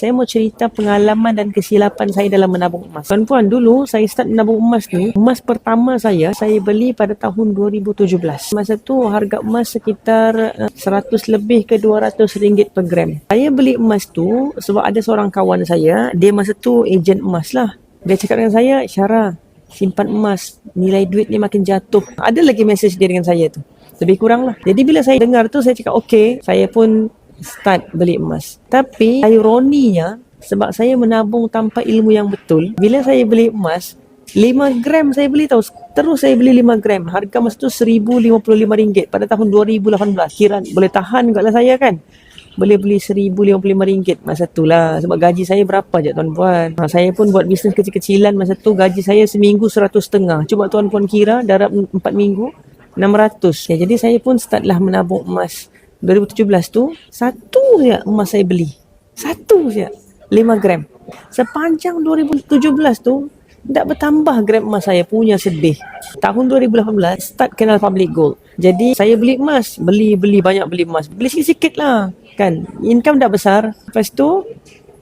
Saya mau cerita pengalaman dan kesilapan saya dalam menabung emas. Puan-puan, dulu saya start menabung emas ni, emas pertama saya, saya beli pada tahun 2017. Masa tu harga emas sekitar eh, 100 lebih ke 200 ringgit per gram. Saya beli emas tu sebab ada seorang kawan saya, dia masa tu ejen emas lah. Dia cakap dengan saya, Syara, simpan emas, nilai duit ni makin jatuh. Ada lagi message dia dengan saya tu. Lebih kurang lah. Jadi bila saya dengar tu, saya cakap, okay, saya pun start beli emas. Tapi ironinya sebab saya menabung tanpa ilmu yang betul, bila saya beli emas, 5 gram saya beli tahu. Terus saya beli 5 gram. Harga masa tu RM1,055 pada tahun 2018. Kira boleh tahan kat lah saya kan. Boleh beli RM1,055 masa tu lah. Sebab gaji saya berapa je tuan-puan. Ha, saya pun buat bisnes kecil-kecilan masa tu. Gaji saya seminggu RM100.5. Cuba tuan-puan kira darab 4 minggu. 600. Ya, jadi saya pun startlah menabung emas. 2017 tu satu je emas saya beli. Satu je. 5 gram. Sepanjang 2017 tu tak bertambah gram emas saya punya sedih. Tahun 2018 start kenal public gold. Jadi saya beli emas, beli beli banyak beli emas. Beli sikit-sikit lah kan. Income dah besar. Lepas tu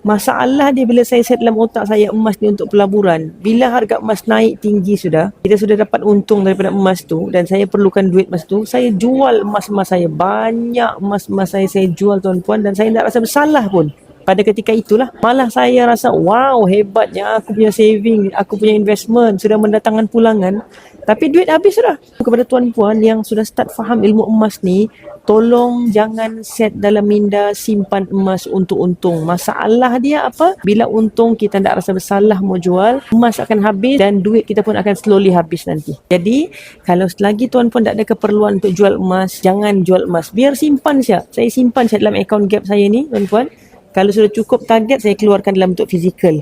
Masalah dia bila saya set dalam otak saya emas ni untuk pelaburan. Bila harga emas naik tinggi sudah, kita sudah dapat untung daripada emas tu dan saya perlukan duit emas tu, saya jual emas-emas saya. Banyak emas-emas saya saya jual tuan-puan dan saya tak rasa bersalah pun. Pada ketika itulah malah saya rasa wow hebatnya aku punya saving, aku punya investment sudah mendatangkan pulangan. Tapi duit habis sudah. Kepada tuan-puan yang sudah start faham ilmu emas ni, tolong jangan set dalam minda simpan emas untuk untung. Masalah dia apa? Bila untung kita tak rasa bersalah mau jual, emas akan habis dan duit kita pun akan slowly habis nanti. Jadi, kalau selagi tuan pun tak ada keperluan untuk jual emas, jangan jual emas. Biar simpan saja. Saya simpan saja dalam account gap saya ni, tuan-puan. Kalau sudah cukup target, saya keluarkan dalam bentuk fizikal.